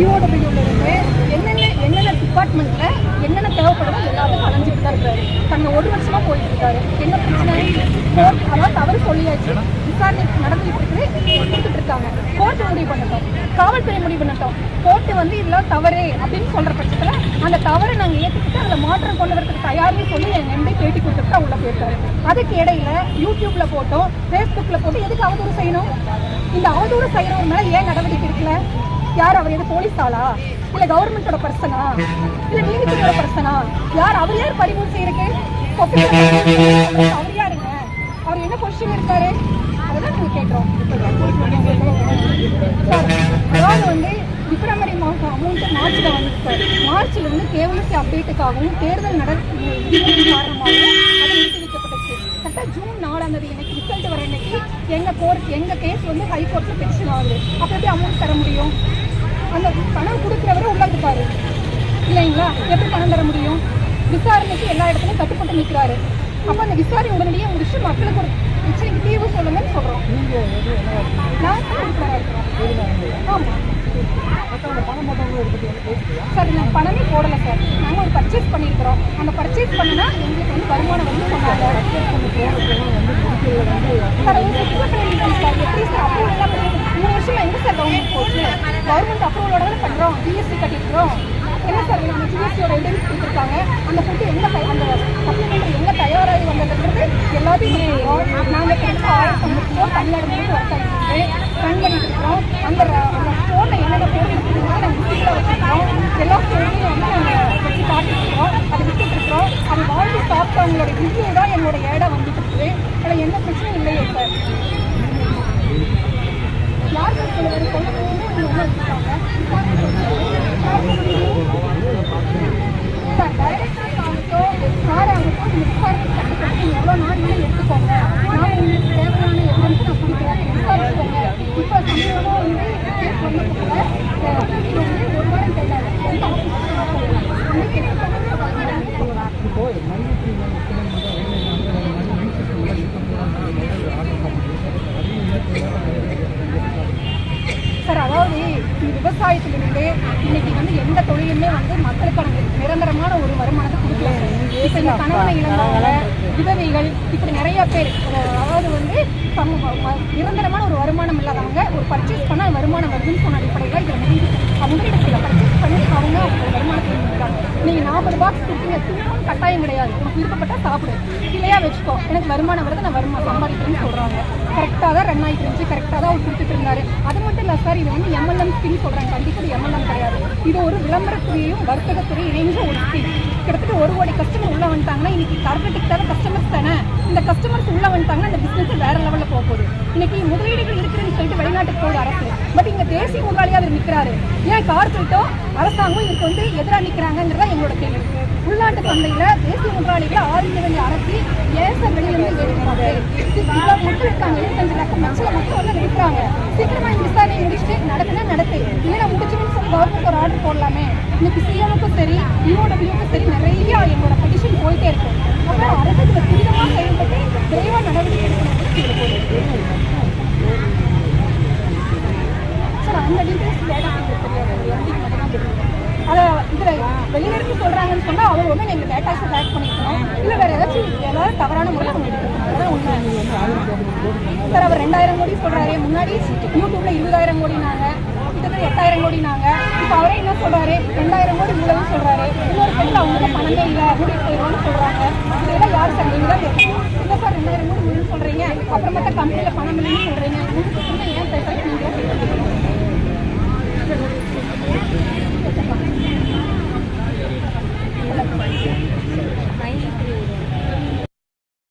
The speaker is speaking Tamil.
இஓடபிள்யூல என்னென்ன என்னென்ன டிபார்ட்மெண்ட்டில் என்னென்ன தேவைப்படுதோ எல்லாத்தையும் அலைஞ்சிட்டு தான் இருக்காரு. தன்னை ஒரு வருஷமாக போயிட்டு இருக்காரு. என்ன பிரச்சனை? கோர்ட் அதாவது தவறு சொல்லியாச்சு. விசாரணை நடந்துகிட்டு இருக்கு கொடுத்துட்டு இருக்காங்க. கோர்ட் முடிவு பண்ணட்டும். காவல்துறை முடிவு பண்ணட்டும். கோர்ட்டு வந்து இதெல்லாம் தவறு அப்படின்னு சொல்கிற பட்சத்தில் அந்த தவறை நாங்கள் ஏற்றுக்கிட்டு அதில் மாற்றம் கொண்டு வரதுக்கு தயார்னு சொல்லி என் எம்பி பேட்டி கொடுத்துட்டு தான் உள்ள போயிருக்காரு. அதுக்கு இடையில யூடியூப்ல போட்டோம் ஃபேஸ்புக்ல போட்டு எதுக்கு அவதூறு செய்யணும்? இந்த அவதூறு செய்யறவர் மேலே ஏன் நடவடிக்கை எடுக்கல? யார் அவர் எது போலீஸ் ஆளா இல்ல கவர்மெண்டோட பர்சனா இல்ல நீதித்துறையோட பர்சனா யார் அவர் யார் பறிமுதல் செய்யறதுக்கு அவர் யாருங்க? அவர் என்ன கொஸ்டின் இருக்காரு? அதுதான் நாங்க கேட்கிறோம். சார் அதாவது வந்து பிப்ரவரி மாதம் அமௌண்ட் மார்ச்சில் வந்து சார் மார்ச்ல வந்து கேவலசி அப்டேட்டுக்காகவும் தேர்தல் நட காரணமாகவும் அது நிறுத்தி வைக்கப்பட்டுச்சு கரெக்டாக ஜூன் நாலாம் தேதி எனக்கு ரிசல்ட் வர அன்னைக்கு எங்க கோர்ட் எங்க கேஸ் வந்து ஹை கோர்ட்ல பென்ஷன் ஆகுது. அப்போ எப்படி அமௌண்ட் தர முடியும்? அந்த பணம் கொடுக்குறவரை உள்ள இருப்பாரு. இல்லைங்களா? எப்படி பணம் தர முடியும்? விசாரணைக்கு எல்லா இடத்துலையும் கட்டுப்பட்டு நிற்கிறாரு அப்போ அந்த விசாரணை உடனடியே முடிச்சு மக்களுக்கு ஒரு பிரச்சனைக்கு தீர்வு சொல்லுங்கன்னு சொல்றோம். நான் தான் உறுப்பினரா இருக்கிறோம். ஆமா. சார் நான் பணமே போடல சார். நாங்கள் ஒரு பர்ச்சேஸ் பண்ணியிருக்கிறோம். அந்த பர்ச்சேஸ் பண்ணுனா எங்களுக்கு வந்து வருமானம் வந்து சொன்னாங்க. சார் எப்படி சார்? அப்ரூவல் வருஷமா எங்க சார் கவர்மெண்ட் போச்சு கவர்மெண்ட் அப்ரூவலோட தான் பண்ணுறோம் ஜிஎஸ்டி கட்டியிருக்கிறோம். என்ன சார் நம்ம ஜிஎஸ்டியோட எவிடன்ஸ் கொடுத்துருக்காங்க. அந்த ஃபுட்டு எங்க அந்த சப்ளிமெண்ட் எங்க தயாராகி வந்ததுன்றது எல்லாத்தையும் நாங்கள் ஆயிரத்தி ஐம்பது ஸ்டோர் தமிழ்நாடு முழுக்க ஒர்க் ஆகிட்டு ரன் பண்ணிட்டு இருக்கிறோம் அந்த அந்த ஸ்டோரில் என்னென்ன இருக்குதுன்னு நாங்கள் விசிட்டில் வச்சுருக்கோம் எல்லா ஸ்டோர்லையும் வந்து நாங்கள் வச்சு காட்டிட்டுருக்கோம் அதை வித்துட்டு இருக்கிறோம் அதை வாங்கி சாப்பிட்டவங்களோட ரிவ்யூ தான் என்னோட ஏடை வந்துட்டு இருக்குது அதில் எந்த பிரச்சனையும் இல்லையே சார் யார் சார் சொல்லுவாரு சொல்லணும் ஒன்று வச்சுருக்காங்க சார் டைரக்டர் ஆகட்டும் சார் ஆகட்டும் இந்த விசாரணை கட்டுப்பட்டு எவ்வளோ நாள் வேணும் எடுத்துக்கோங்க நான் உங்களுக்கு தேவையான எவிடன்ஸ் நான் கொடுக்குறேன் விசாரிச்சுக்கோங்க இப்போ சமீபமாக வந்து கேஸ் வந்ததுக்குள்ள வந்து ஒரு வாரம் கேட்டாரு எந்த சார் அதாவது இந்த விவசாயத்திலிருந்து இன்னைக்கு வந்து எந்த தொழிலுமே வந்து மக்களுக்கான நிரந்தரமான ஒரு வருமானத்தை கொடுக்கல. இப்ப இந்த கணவனை இழந்தவங்க விதவைகள் இப்படி நிறைய பேர் அதாவது வந்து நிரந்தரமான ஒரு வருமானம் இல்லாதவங்க ஒரு பர்ச்சேஸ் பண்ணால் வருமானம் வருதுன்னு சொன்ன அடிப்படையில் இதில் முடிஞ்சு உங்களிடத்தில் பர்ச்சேஸ் பண்ணி அவங்க அவங்க வருமானத்தை இருக்காங்க நீங்கள் நாற்பது பாக்ஸ் கொடுத்தீங்க திரும்பவும் கட்டாயம் கிடையாது உனக்கு விருப்பப்பட்டால் சாப்பிடு இல்லையா வச்சுக்கோ எனக்கு வருமானம் வருது நான் வருமானம் சம்பாதிக்கிறேன்னு சொல்கிறாங்க கரெக்டாக தான் ரன் ஆகிட்டு இருந்துச்சு கரெக்டாக தான் அவர் கொடுத்துட்டு இருந்தாரு அது மட்டும் இல்லை சார் இது வந்து எம்எல்எம் ஸ்கீம் சொல்கிறாங்க கண்டிப்பாக இது எம்எல்எம் கிடையாது இது ஒரு விளம்பரத்துறையும் வர்த்தகத்துறை இணைஞ்ச ஒரு ஸ்கீம் கிட்டத்தட்ட ஒரு கோடி கஸ்டமர் உள்ளே வந்துட்டாங்கன்னா இன்னைக்கு டார்கெட்டுக்கு தேவை கஸ்டமர்ஸ் தானே இந்த கஸ்டமர்ஸ் உள்ளே வந்துட்டாங்கன்னா இந்த பிஸ்னஸ் வேறு லெவலில் போக போகுது. இன்னைக்கு முதலீடுகள் இருக்கிற தமிழ்நாட்டுக்கு போகுது அரசு. பட் இங்க தேசிய முதலாளியா அவர் நிற்கிறாரு ஏன் கார்பரேட்டும் அரசாங்கம் இதுக்கு வந்து எதிராக நிற்கிறாங்கிறதா எங்களோட கேள்வி. உள்நாட்டு சந்தையில தேசிய முதலாளிகளை ஆரம்பிக்க வேண்டிய அரசு ஏன் சார் வெளியிலிருந்து எடுக்கிறாங்க மக்கள் இருக்காங்க இருபத்தஞ்சு லட்சம் மக்கள் மக்கள் வந்து இருக்கிறாங்க சீக்கிரமா இந்த விசாரணை முடிச்சுட்டு நடக்குன்னா நடத்து இல்லைன்னா முடிச்சுன்னு சொல்லி கவர்மெண்ட் ஒரு ஆர்டர் போடலாமே. இன்னைக்கு சிஎமுக்கும் சரி இஓடபிள்யூக்கும் சரி நிறைய எங்களோட பெட்டிஷன் போயிட்டே இருக்கு அப்புறம் அரசு இதுல துரிதமாக செயல்பட்டு விரைவாக நடவடிக்கை எடுக்கணும் சார் அந்த டீட்டெயில்ஸ் வேண்டாம் எங்களுக்கு தெரியாது. அதை இதில் வெளியிலிருந்து சொல்கிறாங்கன்னு சொன்னால் அவர் ஒன்று எங்கள் டேட்டாஸை ஹேக் பண்ணிக்கணும். இல்லை வேறு ஏதாச்சும் ஏதாவது தவறான முறையில் பண்ணிட்டு இருக்கணும் உண்மை. சார் அவர் ரெண்டாயிரம் கோடி சொல்கிறாரு முன்னாடி யூடியூப்ல இருபதாயிரம் கோடி நாங்கள் கிட்டத்தட்ட எட்டாயிரம் கோடினாங்க இப்போ அவரே என்ன சொல்கிறாரு ரெண்டாயிரம் கோடி இவ்வளவு சொல்கிறாரு இன்னொரு பேரில் அவங்களுக்கு பணமே இல்லை. மூடி போயிடுவோம்னு சொல்கிறாங்க இதெல்லாம் யார் சார்? நீங்கள் தான் இல்லை சார் ரெண்டாயிரம் கோடி இவ்வளோன்னு சொல்கிறீங்க அப்புறமேட்டா கம்பெனியில் பணம் இல்லைன்னு